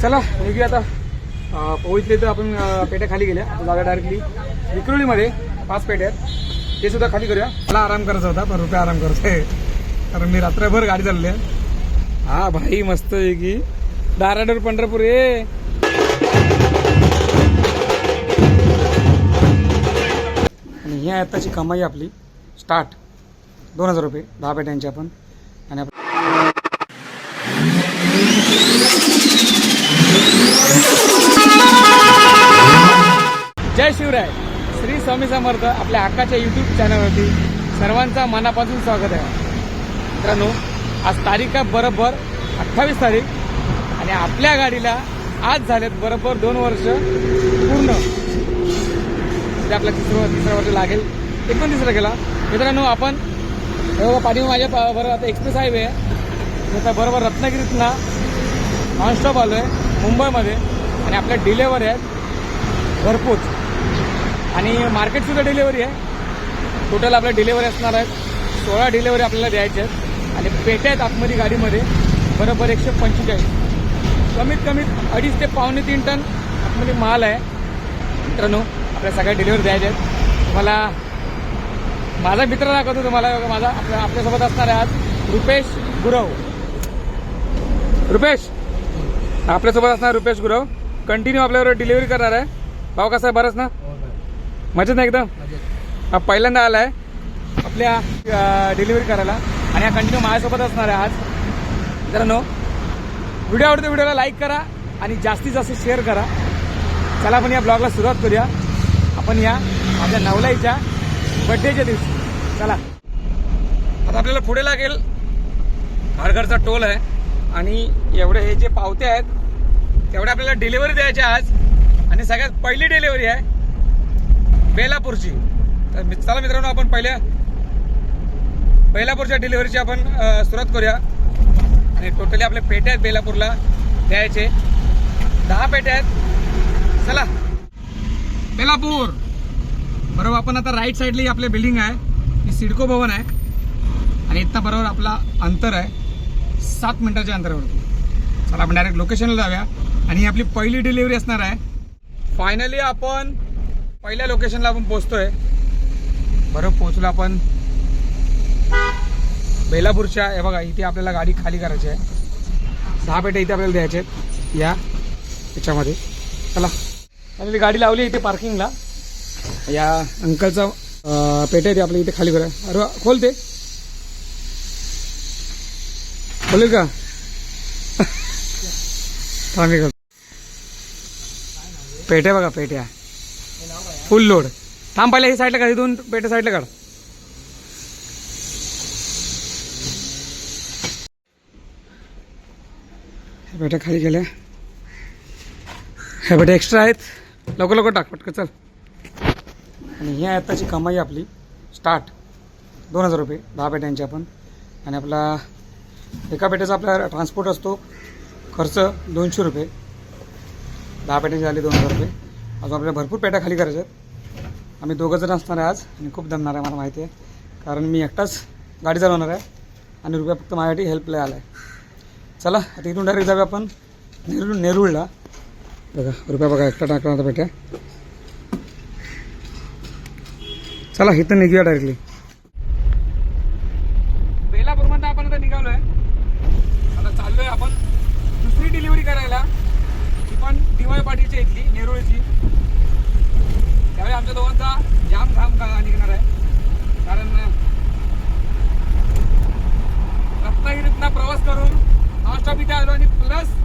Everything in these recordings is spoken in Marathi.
चला निघूया आता. पोहितले पोहोचले तर आपण पेट्या खाली गेल्या. जागा डायरेक्टली विक्रोळीमध्ये पाच पेट्या आहेत. ते सुद्धा खाली करूया. मला आराम करायचा होता पण रुपये आराम करतोय. कारण मी रात्रभर गाडी चालली आहे. हा भाई मस्त आहे की. दाराडोर पंढरपूर ये ही आत्ताची कमाई आपली स्टार्ट दोन हजार रुपये दहा पेट्यांची आपण. आणि आपण जय शिवराय. श्री स्वामी समर्थ आपल्या हक्काच्या यूट्यूब चॅनलवरती सर्वांचा मनापासून स्वागत आहे. मित्रांनो आज तारीख आहे बरोबर अठ्ठावीस तारीख. आणि आपल्या गाडीला आज झालेत बरोबर दोन वर्ष पूर्ण. म्हणजे आपला तिसरं तिसरं वर्ष लागेल. एकोणतीसला गेला मित्रांनो आपण हे बघा माझ्या बरोबर आता एक्सप्रेस हायवे आहे. आता बरोबर रत्नागिरीतनं नॉनस्टॉप आलो आहे मुंबईमध्ये आणि आपल्या डिलेवरी आहेत भरपूर. आणि मार्केटसुद्धा डिलेवरी आहे. टोटल आपल्या डिलेवरी असणार आहेत. सोळा डिलेवरी आपल्याला द्यायच्या आहेत. आणि पेट्या आहेत आतमध्ये गाडीमध्ये. बरोबर एकशे पंचेचाळीस. कमीत कमीत अडीच ते पावणे तीन टन आतमध्ये माल आहे. मित्रांनो आपल्या सगळ्या डिलिव्हरी द्यायच्या आहेत तुम्हाला माझा मित्र दाखवतो तुम्हाला माझा आपल्या आपल्यासोबत असणार आहे आज रुपेश गुरव. रुपेश आपल्यासोबत असणार रुपेश गुरव. कंटिन्यू आपल्यावर डिलिव्हरी करणार आहे. भाऊ कसा आहे? बरंच ना? मजेत ना एकदम? हा पहिल्यांदा आला आहे आपल्या डिलिव्हरी करायला. आणि हा कंटिन्यू माझ्यासोबत असणार आहे आज. मित्रांनो व्हिडिओ आवडतो व्हिडिओला लाईक करा आणि जास्तीत जास्त शेअर करा. चला आपण या ब्लॉगला सुरुवात करूया. आपण या आपल्या नवलाईच्या बड्डेच्या दिवशी. चला. आता आपल्याला पुढे लागेल. घरघरचा टोल आहे. आणि एवढे हे जे पावते आहेत तेवढे आपल्याला डिलिव्हरी द्यायची आज. आणि सगळ्यात पहिली डिलिव्हरी आहे बेलापूरची. तर मि- चला मित्रांनो आपण पहिल्या बेलापूरच्या डिलिव्हरीची आपण सुरुवात करूया. आणि टोटली आपले पेटे आहेत बेलापूरला द्यायचे. दहा पेटे आहेत. चला. बेलापूर. बरोबर आपण आता राईट साईडला ही आपली बिल्डिंग आहे. ही सिडको भवन आहे. आणि इथं बरोबर आपला अंतर आहे. सात मिनिटाच्या अंतरावरती. चला आपण डायरेक्ट लोकेशनला जाऊया. आणि ही आपली पहिली डिलिव्हरी असणार आहे. फायनली आपण पहिल्या लोकेशनला आपण पोचतोय बरोबर पोचलो आपण बेलापूरच्या. हे बघा इथे आपल्याला गाडी खाली करायची आहे. दहा पेट्या इथे आपल्याला द्यायचे आहेत. या त्याच्यामध्ये चला. आणि गाडी लावली इथे पार्किंगला या अंकलचा अं, पेट्या ते आपल्या इथे खाली करा. अरे खोल ते. बोलेल का? थांबे का पेट्या बघा पेट्या. फुल लोड थांब पाहिलं हे साईडला काढ दोन पेट्या साईडला काढ. ह्या पेट्या खाली गेल्या ह्या पेट्या एक्स्ट्रा आहेत. लवकर लवकर टाक पटकन चल. आणि ही आहे आत्ताची कमाई आपली स्टार्ट दोन हजार रुपये दहा पेट्यांची आपण. आणि आपला एका पेट्याचा आपला ट्रान्सपोर्ट असतो खर्च दोनशे रुपये. दहा पेट्यांचे झाले दोन हजार रुपये. अजून आपल्याला भरपूर पेट्या खाली करायच्या आहेत. आम्ही दोघं जण असणार आहे आज आणि खूप दमणार आहे मला माहिती आहे. कारण मी एकटाच गाडी चालवणार आहे आणि रुपया फक्त माझ्यासाठी हेल्पला आला आहे चला आता इथून डायरेक्ट जाऊया आपण नेरूळ नेरूळला. बघा रुपया बघा एक्स्ट्रा टाकला होता पेट्या. चला इथं निघूया डायरेक्टली बेलापूरमध्ये आपण आता निघालोय. आता चाललोय आपण दुसरी डिलिव्हरी करायला. ती पण दिवाळी पाटीलच्या इथली नेरुळची. त्यावेळी आमच्या दोघांचा जाम घाम निघणार आहे. कारण रत्नागिरीतनं प्रवास करून नॉनस्टॉप इथे आलो आणि प्लस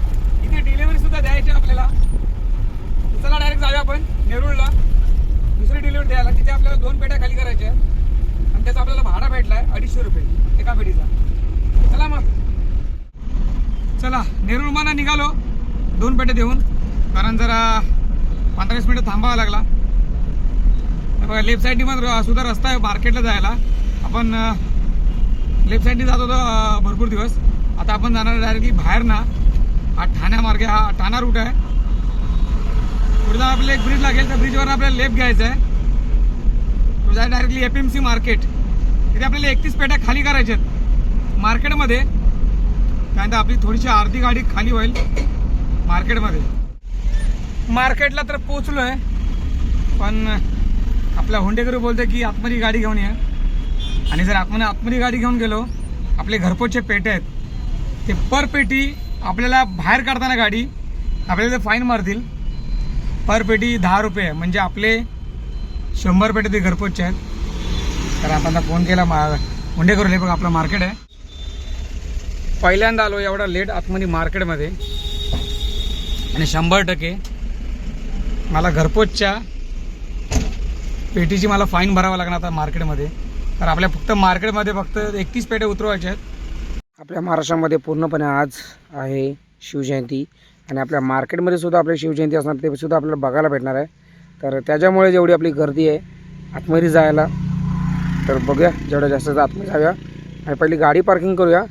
इथे डिलिव्हरी सुद्धा द्यायची आपल्याला. चला डायरेक्ट जाऊया आपण नेरुळला. दुसरी डिलिव्हरी द्यायला. तिथे आपल्याला दोन पेट्या खाली करायच्या आहेत. आणि त्याचा आपल्याला भाडा भेटला आहे अडीचशे रुपये. एका पेटीचा. चला मग. चला नेरूळ मला निघालो. दोन पेट्या देऊन. कारण जरा पंधरा वीस मिनिटं थांबावा लागला. बघा लेफ्ट साईडनी पण र- सुद्धा रस्ता आहे मार्केटला जायला. आपण लेफ्ट साईडनी जात होतो भरपूर दिवस. आता आपण जाणार डायरेक्टली बाहेर ना. हा ठाण्यामार्गे हा ठाणा रूट आहे. पुढला आपल्याला एक ब्रिज लागेल त्या ब्रिजवर आपल्याला लेफ्ट घ्यायचा आहे. तो जाय directly F M C market तिथे आपल्याला एकतीस पेट्या खाली करायच्या आहेत. मार्केटमध्ये त्यानंतर आपली थोडीशी अर्धी गाडी खाली होईल मार्केटमध्ये मार्केटला तर पोचलो आहे पण आपला हुंडेकरू बोलते की आतमध्ये गाडी घेऊन या. आणि जर आपण आतमध्ये गाडी घेऊन गेलो आपले घरपोचचे पेटे आहेत. ते पर पेटी आपल्याला बाहेर काढताना गाडी आपल्याला ते फाईन मारतील. पर पेटी दहा रुपये म्हणजे आपले शंभर पेटे ते घरपोचचे आहेत. तर आपण फोन केला मा हुंडेकरू करून बघ आपलं मार्केट आहे. पहिल्यांदा आलो एवढा लेट आतमध्ये मार्केटमध्ये आणि शंभर टक्के मला घरपोचच्या पेटीची मला फाईन भरावं लागणार आता मार्केटमध्ये तर आपल्या फक्त मार्केटमध्ये फक्त एकतीस पेट्या उतरवायच्या आहेत. आपल्या महाराष्ट्रामध्ये पूर्णपणे आज आहे शिवजयंती. आणि आपल्या मार्केटमध्ये सुद्धा आपली शिवजयंती असणार ते सुद्धा आपल्याला बघायला भेटणार आहे. तर त्याच्यामुळे जेवढी आपली गर्दी आहे आतमध्ये जायला तर बघूया जेवढ्या जास्त आतमध्ये जाऊया. आणि पहिली गाडी पार्किंग करूया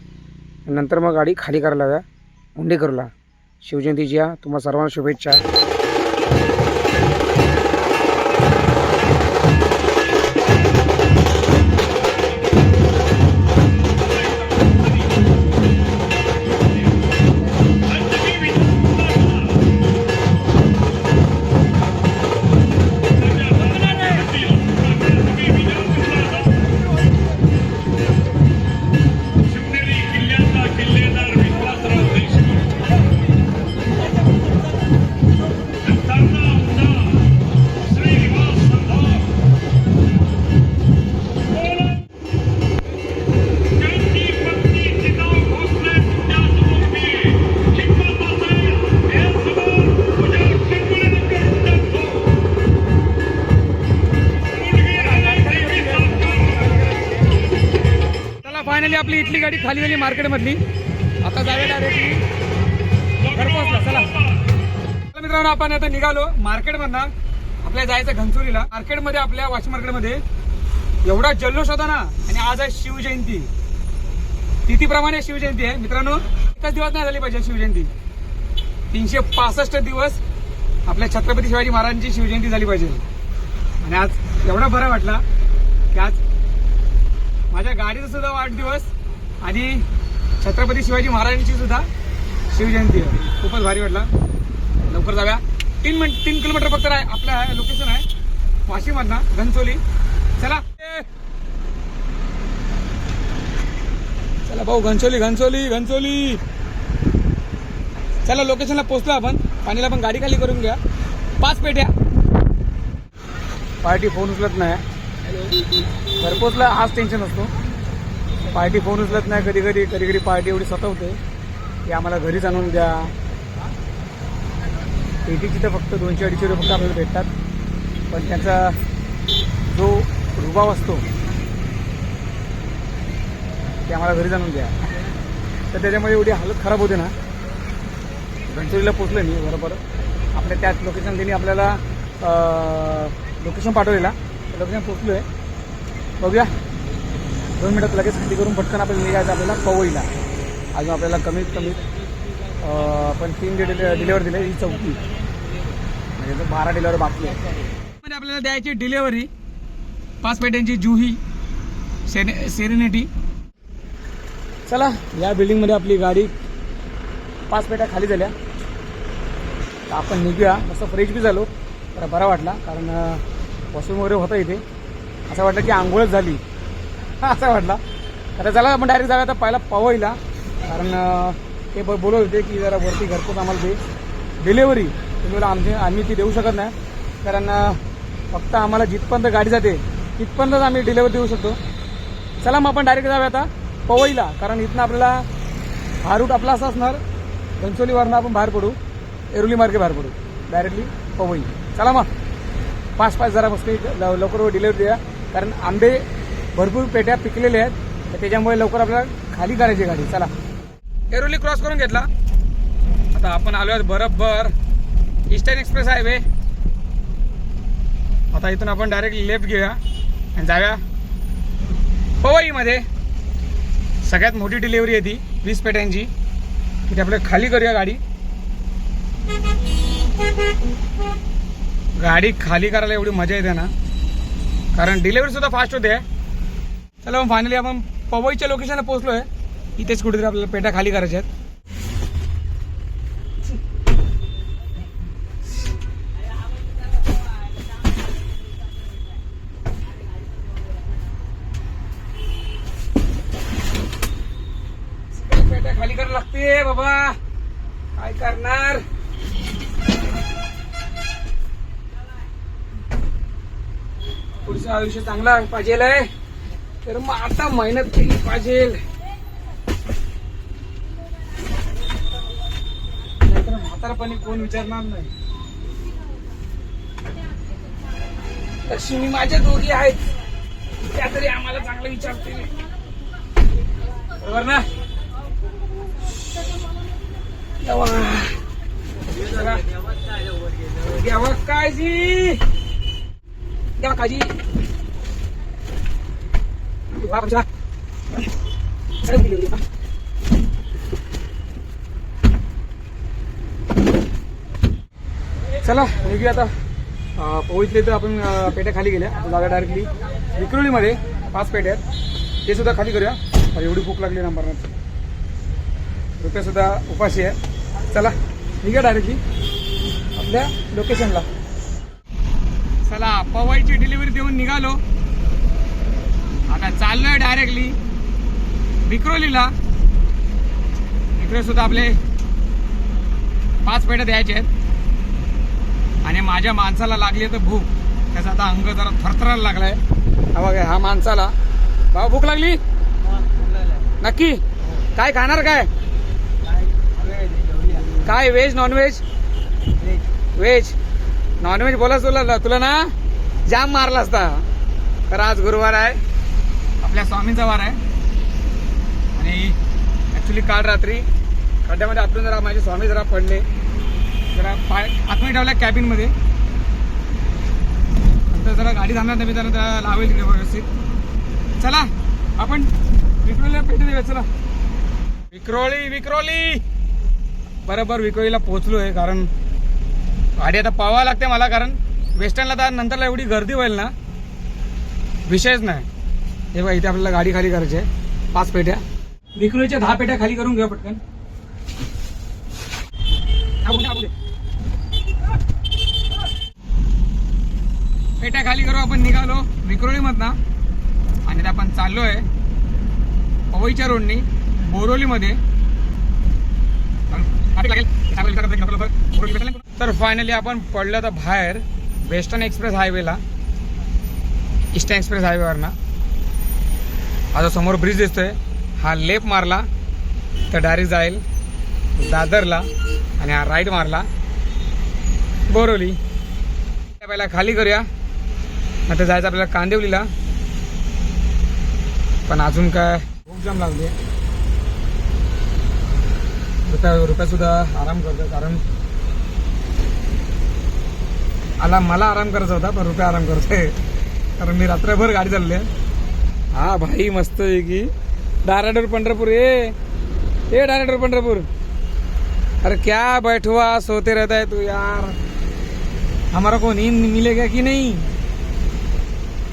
नंतर मग गाडी खाली करायला हव्या हुंडे करूला. शिवजयंतीच्या तुम्हाला सर्वांना शुभेच्छा. गाडी खाली गेली मार्केटमधली. आता जाऊया डायरेक्टली घरपोचला चला. चला मित्रांनो आपण आता निघालो मार्केटमधनं. आपल्या जायचं घनसोलीला. मार्केटमध्ये आपल्या वाशी मार्केटमध्ये एवढा जल्लोष होता ना. आणि आज आहे शिवजयंती. तिथीप्रमाणे शिवजयंती आहे. मित्रांनो एकच दिवस नाही झाली पाहिजे शिवजयंती. तीनशे पासष्ट दिवस आपल्या छत्रपती शिवाजी महाराजांची शिवजयंती झाली पाहिजे. आणि आज एवढा बरा वाटला की आज माझ्या गाडीचा सुद्धा वाढदिवस आणि छत्रपती शिवाजी महाराजांची सुद्धा शिवजयंती आहे. खूपच भारी वाटला. लवकर जाऊया. तीन मिनिट तीन किलोमीटर फक्त आहे आपलं लोकेशन आहे. वाशीमधनं घनसोली. चला. चला भाऊ घनसोली घनसोली घनसोली. चला लोकेशनला पोहोचलो आपण. पाणीला पण गाडी खाली करून घ्या पाच पेट्या. पार्टी फोन उचलत नाही. घरपोचला हाच टेन्शन असतो. पार्टी फोन उचलत नाही कधी कधी कधी कधी पार्टी एवढी सतवते. की आम्हाला घरीच आणून द्या. पेटीची तर फक्त दोनशे अडीचशे रुपये फक्त आपल्याला भेटतात. पण त्यांचा जो रुबाव असतो ते आम्हाला घरीच आणून द्या. तर त्याच्यामुळे एवढी हालत खराब होते ना. घनसोलीला पोचलं मी बरोबर. आपल्या त्याच लोकेशन त्यांनी आपल्याला लोकेशन पाठवलेला. लोकेशन पोचलो आहे बघूया. दोन मिनटात लगेच खाली करून पटकन आपल्याला निघायचं आपल्याला पवईला. अजून आपल्याला कमीत अं, आपण तीन डिले डिलेवर दिले ही चौथी. म्हणजे बारा डिलेवर बाकी आहे. आपल्याला द्यायची डिलेवरी पाच पेट्यांची जुही सेने सेरेनिटी. चला या बिल्डिंगमध्ये आपली गाडी पाच पेट्या खाली झाल्या. तर आपण निघूया. मस्त फ्रेश बी झालो. तर बरा वाटला कारण वॉशरूम वगैरे होतं इथे. असं वाटलं की आंघोळच झाली. असं वाटला तर चला आपण डायरेक्ट जाऊया आता पहिला पवईला. कारण ते ब- बोलत होते की जरा वरती घरपोच आम्हाला दे. डिलेवरी तुम्ही बोला आमची आम्ही ती देऊ शकत नाही. कारण फक्त आम्हाला जिथपर्यंत गाडी जाते तिथपर्यंतच आम्ही डिलेवरी देऊ शकतो. चला मग आपण डायरेक्ट जाऊया आता पवईला. कारण इथनं आपल्याला हा रूट आपला असा असणार. घनसोलीवरनं आपण बाहेर पडू. एरुली मार्गे बाहेर पडू. डायरेक्टली पवई. चला मग. पाच पाच जरा मस्त लवकर डिलेवरी द्या. कारण आंबे भरपूर पेट्या पिकलेल्या आहेत. त्याच्यामुळे लवकर आपल्याला खाली करायची गाडी. चला. एरोली क्रॉस करून घेतला. आता आपण आलो आहोत बरोबर ईस्टर्न एक्सप्रेस हायवे आता इथून आपण डायरेक्ट लेफ्ट घेऊया आणि जाऊया पवईमध्ये. सगळ्यात मोठी डिलिव्हरी आहे ती वीस पेट्यांची. तिथे आपल्या खाली करूया गाडी. गाडी खाली करायला एवढी मजा येते ना. कारण डिलिव्हरी सुद्धा फास्ट होते. चला मग फायनली आपण पवईच्या लोकेशनला पोहोचलोय. इथेच कुठेतरी आपल्याला पेट्या खाली करायच्या आहेत. पेट्या खाली करायला लागते बाबा. काय करणार? पुढचं आयुष्य चांगला पाहिजे आहे तर मग आता मेहनत केली पाहिजे. नाहीतर म्हातारपणी कोण विचारणार नाही. लक्ष्मी माझ्या दोघी आहेत. त्या तरी आम्हाला चांगलं विचारतील बरोबर ना? देवा. जरा. देवा काळजी. देवा काळजी वा बच्चा. अरे मुली, मुली, चला निघूया आता. पोहितले पोहोचले तर आपण पेट्या खाली गेल्या. जागा डायरेक्टली विक्रोळीमध्ये पाच पेट्या आहेत. ते सुद्धा खाली करूया. एवढी भूक लागली नंबरनाथ रुपया सुद्धा उपाशी आहे. चला निघा डायरेक्टली आपल्या लोकेशनला चला पवाईची डिलिव्हरी देऊन निघालो. आता चाललोय डायरेक्टली विक्रोलीला. इकडे सुद्धा आपले पाच पेट्या द्यायचे आहेत. आणि माझ्या माणसाला लागली तर भूक. त्याचा आता अंग जरा थरथरायला लागलाय. हा बघा हा माणसाला. भाऊ भूक लागली? नक्की? काय खाणार काय? काय veg non veg veg non veg बोला तुला तुला ना? जाम मारला असता तर आज गुरुवार आहे. आपल्या स्वामींचा वार आहे. आणि ॲक्च्युली काल रात्री खड्ड्यामध्ये आपण जरा माझे स्वामी जरा पडले. जरा पाय आतमध्ये ठेवल्या कॅबिनमध्ये नंतर जरा गाडी थांबणार नाही मी त्याला त्याला लावेल तिकडे व्यवस्थित. चला आपण विक्रोलीला पेटी देऊया चला. विक्रोळी विक्रोली बरोबर विक्रोळीला पोहोचलो आहे कारण गाडी आता पाहावं लागते मला कारण वेस्टर्नला तर नंतरला एवढी गर्दी होईल ना. विषयच नाही. हे बघा इथे आपल्याला गाडी खाली करायची आहे. पाच पेट्या. विक्रोळीच्या दहा पेट्या खाली करून घ्या पटकन. पेट्या खाली करू आपण निघालो विक्रोळीमधनं. आणि आपण चाललोय पवईच्या रोडनी बोरोलीमध्ये. तर फायनली आपण पडलं तर बाहेर वेस्टर्न एक्सप्रेस हायवेला ईस्टर्न एक्सप्रेस हायवेवरनं आता समोर ब्रिज दिसतोय. हा लेप मारला तर डायरेक्ट जाईल दादरला आणि हा राईट मारला बोरवली पहिला खाली करूया नंतर जायचं आपल्याला कांदिवलीला. पण अजून काय? खूप जाम लागली. रुपया रुपया सुद्धा आराम करतो कारण आला मला आराम करायचा होता पण रुपया आराम करतोय. कारण मी रात्रभर गाडी चालली आहे. हा भाई मस्त आहे की. डायरेक्टर पंढरपूर ए. ए डायरेक्टर पंढरपूर. अरे क्या बैठवा सोते रहता है तू यार. हमारा को नींद मिलेगा की नाही?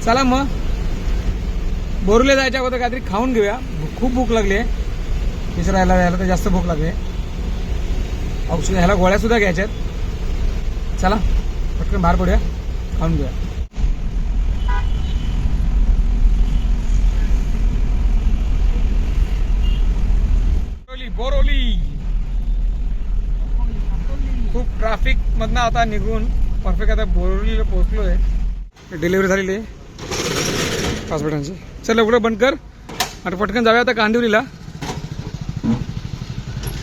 चला मग. बोरले जायच्या अगोदर काहीतरी खाऊन घेऊया. खूप भूक लागली आहे. विसरायला यायला तर जास्त भूक लागली औषध ह्याला गोळ्या सुद्धा घ्यायच्यात. चला पटकन बाहेर पडूया. खाऊन घेऊया बोरोली बोरोली ट्राफिक मधनं आता निघून परफेक्ट आता बोरोलीला पोहोचलोय. डिलिव्हरी झालेली आहे. पासपोर्टांची चल एवढं बंद कर. आता पटकन जाऊया आता कांदिवलीला.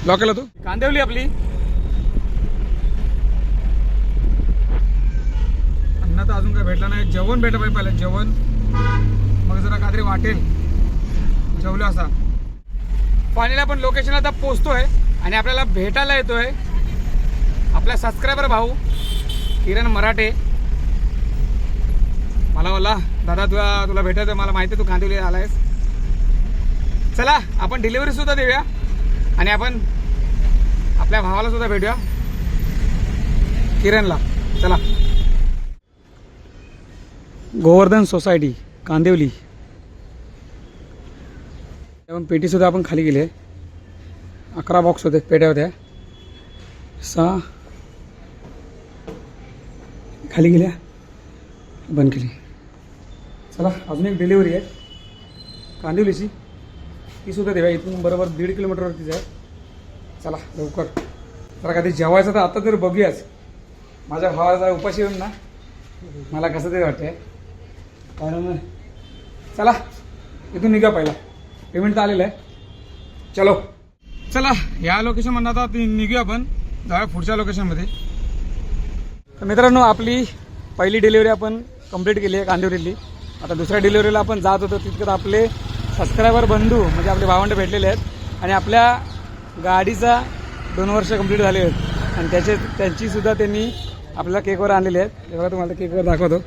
लॉकेल तू? कांदिवली आपली. अन्न तर अजून काय भेटला नाही. जेवण भेटलं पाहिजे पहिलं. जेवण. मग जरा काहीतरी वाटेल. जेवलं असा. फायनली आपण लोकेशनला आता पोचतोय आणि आपल्याला भेटायला येतोय. आपला सबस्क्रायबर भाऊ किरण मराठे. मला बोला दादा तुला तुला भेटायचं मला माहिती आहे तू कांदिवली आलायस. चला आपण डिलिव्हरी सुद्धा देऊया. आणि आपण आपल्या भावाला सुद्धा भेटूया. किरणला. चला. गोवर्धन सोसायटी कांदिवली त्यावर पेटीसुद्धा आपण खाली गेली आहे. अकरा बॉक्स होते पेट्या होत्या. सहा खाली गेल्या? बंद केली. चला अजून एक डिलिव्हरी आहे. कांदिवलीची. ती सुद्धा देवा इथून बरोबर दीड किलोमीटरवरतीच आहे चला लवकर. तर कधी जेवायचं तर आता तरी बघूयाच. माझ्या भावाचा उपाशी येऊन ना. मला कसं तरी वाटतंय. कारण चला इथून निघा पहिला. पेमेंट तर आलेलं आहे. चलो. चला या लोकेशन आता निघूया आपण. जाऊया पुढच्या लोकेशनमध्ये तर मित्रांनो आपली पहिली डिलिव्हरी आपण कंप्लीट केली आहे कांदिवलीतली. आता दुसऱ्या डिलिव्हरीला आपण जात होतो तितकं आपले सबस्क्रायबर बंधू म्हणजे आपले भावंड भेटलेले आहेत. आणि आपल्या गाडीचा दोन वर्ष कंप्लीट झाले आहेत. आणि त्याचे त्यांची सुद्धा त्यांनी आपल्याला केकवर आणलेले आहेत. तेव्हा तुम्हाला केकवर दाखवतो.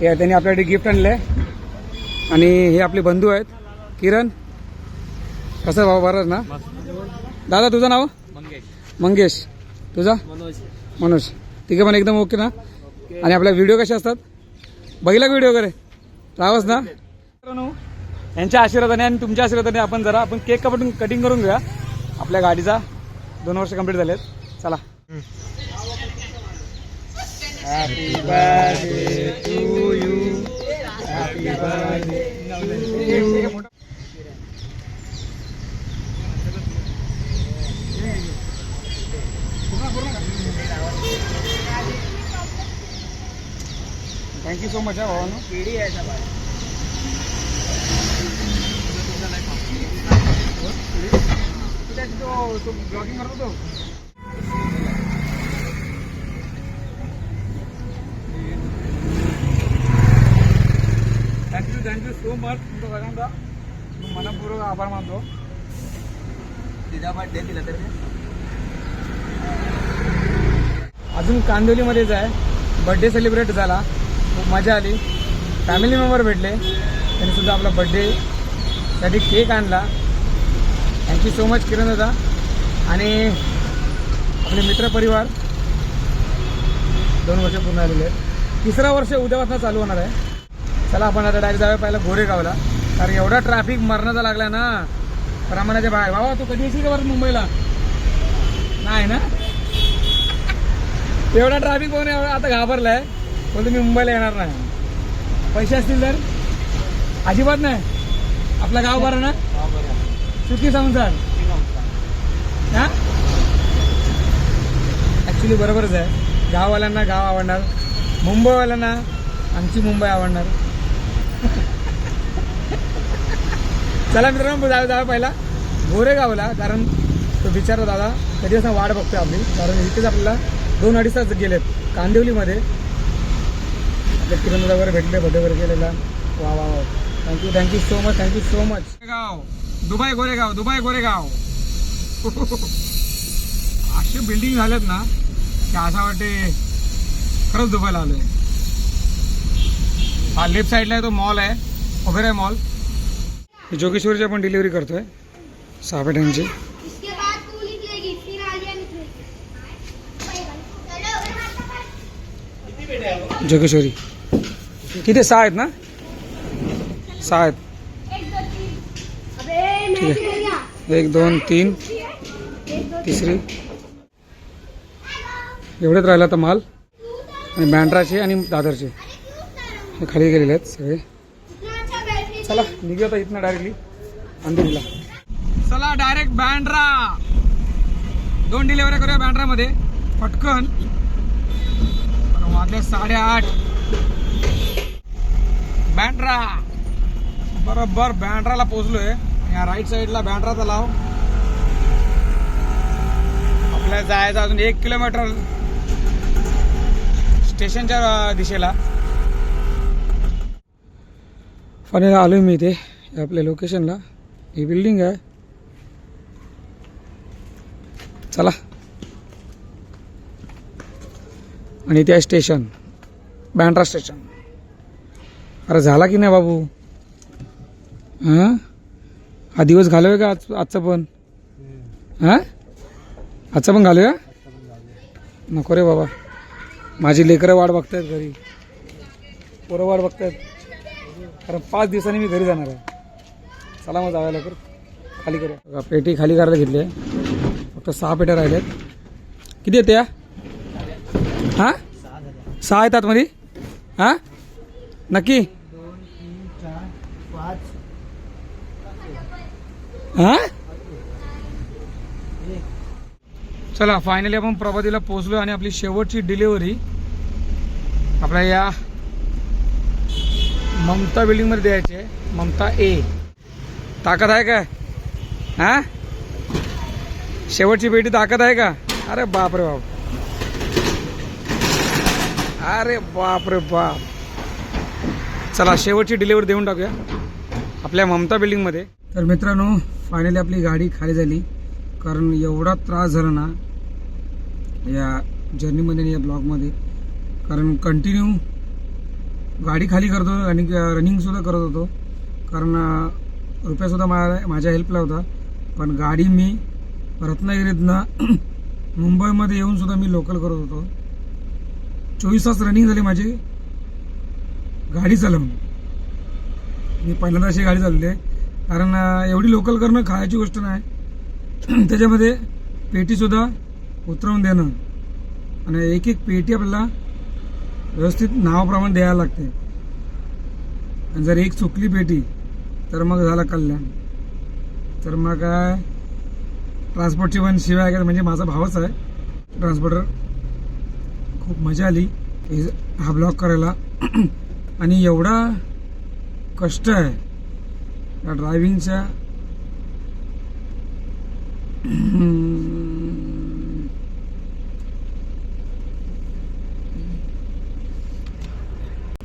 हे त्यांनी आपल्यासाठी गिफ्ट आणलं. आहे आणि हे आपले बंधू आहेत. किरण? कसं भाऊ बरं ना? दादा तुझं नाव? मंगेश तुझा? मनोज. तिघे पण एकदम ओके ना? आणि आपल्या व्हिडिओ कसे असतात? बघितला का व्हिडिओ वगैरे? रावस ना? यांच्या आशीर्वादाने आणि तुमच्या आशीर्वादाने आपण जरा आपण केक कटिंग कटिंग करून घेऊया. आपल्या गाडीचा दोन वर्ष कंप्लीट झालेत. चला. Happy birthday to you happy birthday thank you so much हा भावानो. तो? ब्लॉगिंग करतो तो थँक्यू थँक्यू सो मच तुमचा सगळ्यांचा मनपूर्वक आभार मानतो. तिचा बर्थडे दिला तर अजून कांदिवलीमध्येच आहे. बड्डे सेलिब्रेट झाला. खूप मजा आली. फॅमिली मेंबर भेटले. त्यांनी सुद्धा आपला बर्थडे साठी केक आणला. थँक्यू सो मच किरण दादा. आणि आपले मित्रपरिवार दोन वर्ष पूर्ण आलेले आहेत. तिसरा वर्ष उद्यापासून चालू होणार आहे. चला आपण आता डायरेक्ट जाऊया पहिला गोरेगावला कारण एवढा ट्रॅफिक मरणाचा लागला ना प्रमाणाच्या बाहेर. बाबा तू कधी येशील का बरं मुंबईला? नाही ना? एवढा ट्रॅफिक पाहून एवढा आता घाबरलाय. बोलतो मी मुंबईला येणार नाही. पैसे असतील तर? अजिबात नाही. आपलं गाव बरं ना? चुकी संसार. हा? ॲक्च्युली बरोबरच आहे. गाववाल्यांना गाव आवडणार. मुंबईवाल्यांना आमची मुंबई आवडणार. चला मित्रांनो जाऊ जाऊ पहिला. गोरेगावला कारण तो बिचारा दादा कधी असं वाट बघतोय आपली. कारण इथेच आपल्याला दोन अडीच तास गेलेत. कांदिवलीमध्ये. आपल्या वगैरे भेटले वगैरे केलेला वा वा वा. Thank you thank you so much thank you so much Goregaon Dubai Goregaon Dubai Goregaon. असे बिल्डिंग झालेत ना की असं वाटते खरंच दुबईला आलोय. हा लेफ्ट साईडला आहे तो मॉल आहे. वगैरे मॉल जोगेश्वरीची आपण डिलिव्हरी करतोय सहा पेट्यांची इसके बाद तू निकलेगी फिर आलिया निकलेगी. जोगेश्वरी. किती? सहा आहेत ना? सहा आहेत. ठीक आहे. एक दोन तीन. तिसरी. एवढेच राहिला आता माल. आणि बँड्राचे आणि दादरचे. हे खाली गेलेले आहेत सगळे. चला निघू आता इथनं डायरेक्टली अंधेरीला. चला डायरेक्ट बँड्रा. दोन डिलेवरी करूया बँड्रामध्ये. पटकन. बरं, वाजले साडेआठ. बँड्रा बरोबर बँड्राला पोहोचलोय. या राईट साईडला बँड्राचा लाव. आपल्याला जायचं अजून एक किलोमीटर स्टेशनच्या दिशेला. फायनली आलो मी इथे आपल्या लोकेशनला ही बिल्डिंग आहे. चला. आणि ते आहे स्टेशन बँड्रा स्टेशन अरे झाला की नाही बाबू? हां? हा दिवस घालूया का आज आजचा पण? हां? आजचा पण घालूया? नको रे बाबा. माझी लेकरं वाट बघतायत घरी. पोरं वाट बघतायत. कारण पाच दिवसांनी मी घरी जाणार आहे. चला मग जाऊया लवकर. खाली करूया. बघा, पेटी खाली करायला घेतली आहे. फक्त सहा पेट्या राहिल्यात. किती येते या हां? सहा येतात मध्ये हां? नक्की? हा? चला फायनली आपण प्रभातीला पोहोचलो आणि आपली शेवटची डिलिव्हरी आपल्या या ममता बिल्डिंगमध्ये द्यायची आहे. ममता ए ताकद आहे का? हा? शेवटची पेटी ताकद आहे का? अरे बाप रे बाप. अरे बाप रे बाप. चला शेवटची डिलिव्हरी देऊन टाकूया. आपल्या ममता बिल्डिंगमध्ये तर मित्रांनो फायनली आपली गाडी खाली झाली. कारण एवढा त्रास झाला ना या जर्नीमध्ये आणि या ब्लॉगमध्ये कारण कंटिन्यू गाडी खाली करतो आणि रनिंगसुद्धा करत होतो. कारण रुपयासुद्धा मा माझ्या हेल्पला होता. पण गाडी मी रत्नागिरीतनं मुंबईमध्ये येऊनसुद्धा मी लोकल करत होतो. चोवीस तास रनिंग झाली माझी. गाडी चालवून. मी पहिल्यांदा अशी गाडी चालली आहे. कारण एवढी लोकल करणं खायची गोष्ट नाही. त्याच्यामध्ये पेटीसुद्धा उतरवून देणं आणि एक एक पेटी आपल्याला व्यवस्थित नावाप्रमाणे द्यायला लागते. आणि जर एक चुकली पेटी तर मग झालं कल्याण. तर मग काय? ट्रान्सपोर्टची पण शिवाय काय म्हणजे माझा भावच आहे. ट्रान्सपोर्टर खूप मजा आली. हे हा ब्लॉग करायला. आणि एवढा कष्ट आहे. या ड्रायव्हिंगच्या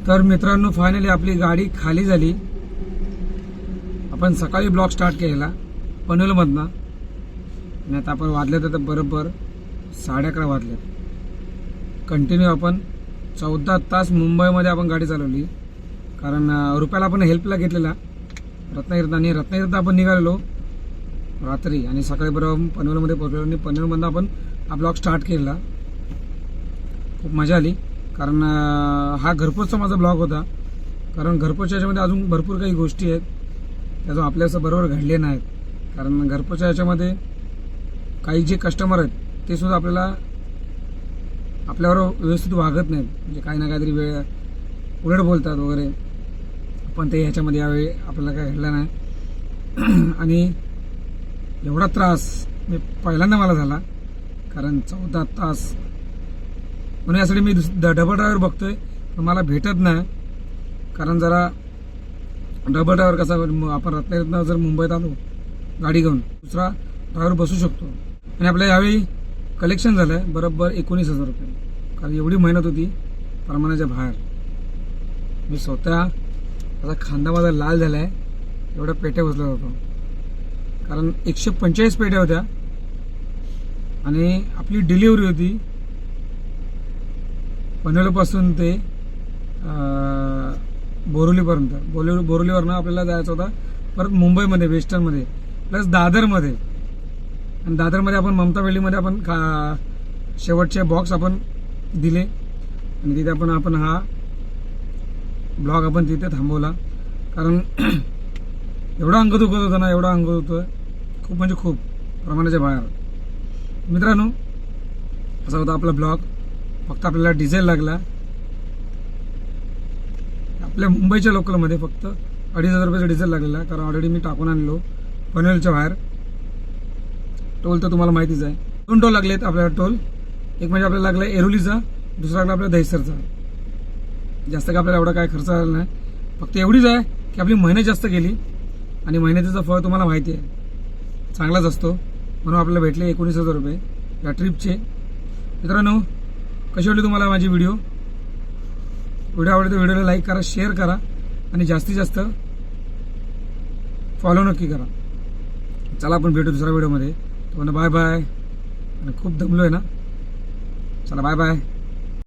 तर मित्रांनो फायनली आपली गाडी खाली झाली. आपण सकाळी ब्लॉक स्टार्ट केलेला पनवेलमधनं. आणि आता आपण वाजले तर बरोबर साडे अकरा वाजले. कंटिन्यू आपण चौदा तास मुंबईमध्ये आपण गाडी चालवली. कारण रुपयाला आपण हेल्पला घेतलेला. रत्नागिरीत आणि रत्नागिरीत आपण निघालेलो रात्री आणि सकाळी बरोबर पनवेलमध्ये पोहोचलो आणि पनवेलमधनं आपण हा ब्लॉग स्टार्ट केला खूप मजा आली. कारण हा घरपोचचा माझा ब्लॉग होता. कारण घरपोचच्या याच्यामध्ये अजून भरपूर काही गोष्टी आहेत. त्या जो आपल्यासं बरोबर घडले नाहीत. कारण घरपोच्या याच्यामध्ये काही जे कस्टमर आहेत ते सुद्धा आपल्याला आपल्यावर व्यवस्थित वागत नाहीत. म्हणजे काही ना काहीतरी वेळ उलट बोलतात वगैरे. पण ते ह्याच्यामध्ये यावेळी आपल्याला काय घडलं नाही. आणि एवढा त्रास मी पहिल्यांदा मला झाला कारण चौदा तास. म्हणून यासाठी मी दुस- ड- डबल ड्रायव्हर बघतोय पण मला भेटत नाही. कारण जरा डबल ड्रायव्हर कसा आपण रत्नागिरीतनं जर मुंबईत आलो गाडी घेऊन दुसरा ड्रायव्हर बसू शकतो. आणि आपल्या यावेळी कलेक्शन झालं आहे बरोबर एकोणीस हजार रुपये. कारण एवढी मेहनत होती प्रमाणाच्या बाहेर. मी स्वतः आता खांदा माझा लाल झाला आहे एवढ्या पेट्या बसला होतो कारण एकशे पंचेचाळीस पेट्या होत्या. आणि आपली डिलिव्हरी होती. पनवेलपासून ते अं, बोरिवलीपर्यंत बोरिवली आपल्याला जायचं होता. परत मुंबईमध्ये वेस्टर्नमध्ये प्लस दादरमध्ये. आणि दादरमध्ये आपण ममता बिल्डिंगमध्ये आपण खा शेवटचे बॉक्स आपण दिले. आणि तिथे आपण आपण हा ब्लॉग आपण तिथे थांबवला. कारण एवढा अंग दुखत होता ना एवढा अंग होतं खूप म्हणजे खूप प्रमाणाच्या बाहेर. मित्रांनो असा होता आपला ब्लॉग फक्त आपल्याला डिझेल लागला. आपल्या मुंबईच्या लोकलमध्ये फक्त अडीच हजार रुपयाचा डिझेल लागलेला कारण ऑलरेडी मी टाकून आणलो पनवेलच्या बाहेर. टोल तर तुम्हाला माहितीच आहे. दोन टोल लागलेत आपल्याला टोल. एक म्हणजे आपल्याला लागला एरोलीचा दुसरा लागला आपल्या दहिसरचा. जास्त काय आपल्याला एवढा काय खर्च आला नाही. फक्त एवढीच आहे की आपली मेहनत जास्त गेली आणि मेहनतीचं फळ तुम्हाला माहिती आहे. चांगलाच असतो. म्हणून आपल्याला भेटले एकोणीस हजार रुपये या ट्रिपचे मित्रांनो कशी वाटली तुम्हाला माझी व्हिडिओ व्हिडिओ आवडली तर व्हिडिओला लाईक करा शेअर करा आणि जास्तीत जास्त फॉलो नक्की करा. चला आपण भेटू दुसऱ्या व्हिडिओमध्ये तुम्हाला बाय बाय आणि खूप दमलो आहे ना? चला बाय बाय